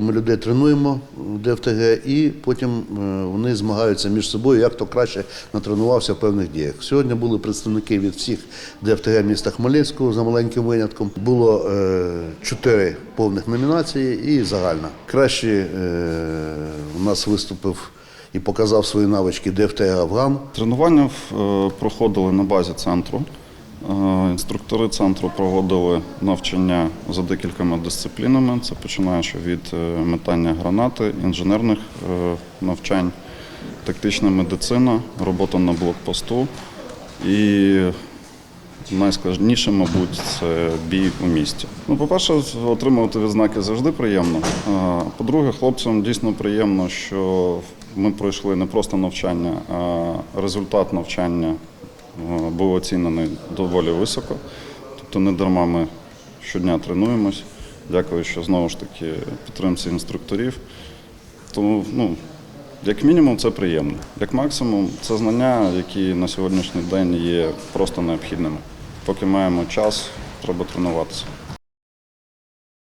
Ми людей тренуємо в ДФТГ і потім е, вони змагаються між собою, як хто краще натренувався в певних діях. Сьогодні були представники від всіх ДФТГ міста Хмельницького за маленьким винятком. Було е, чотири повних номінації і загальна. Краще у нас виступив і показав свої навички ДФТГ Афган. Тренування е, проходили на базі центру. Е, Інструктори центру проводили навчання за декількома дисциплінами. Це починаючи від е, метання гранати, інженерних е, навчань, тактична медицина, робота на блокпосту і найскладніше, мабуть, це бій у місті. Ну, по-перше, отримувати відзнаки завжди приємно. По-друге, хлопцям дійсно приємно, що ми пройшли не просто навчання, а результат навчання був оцінений доволі високо. Тобто не дарма ми щодня тренуємось. Дякую, що знову ж таки підтримці інструкторів. Тому, ну, як мінімум, це приємно. Як максимум, це знання, які на сьогоднішній день є просто необхідними. Поки маємо час, треба тренуватися.